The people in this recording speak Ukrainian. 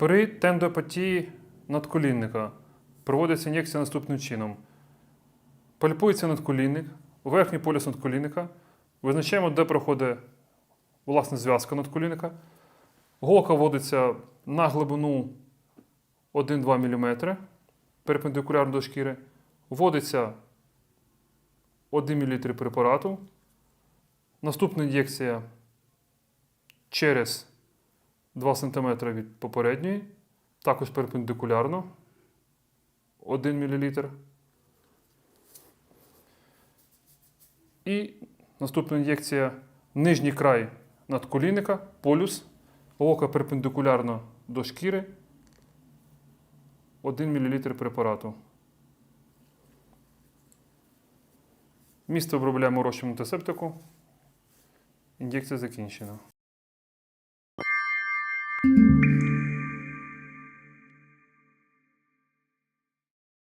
При тендопатії надколінника проводиться ін'єкція наступним чином. Пальпується надколінник, верхній полюс надколінника. Визначаємо, де проходить власне зв'язка надколінника. Голка вводиться на глибину 1-2 мм перпендикулярно до шкіри. Вводиться 1 мл препарату. Наступна ін'єкція через 2 см від попередньої, також перпендикулярно 1 мл. І наступна ін'єкція нижній край надколінника, полюс, око перпендикулярно до шкіри, 1 мл препарату. Місце обробляємо розчином антисептику. Ін'єкція закінчена. Thank you.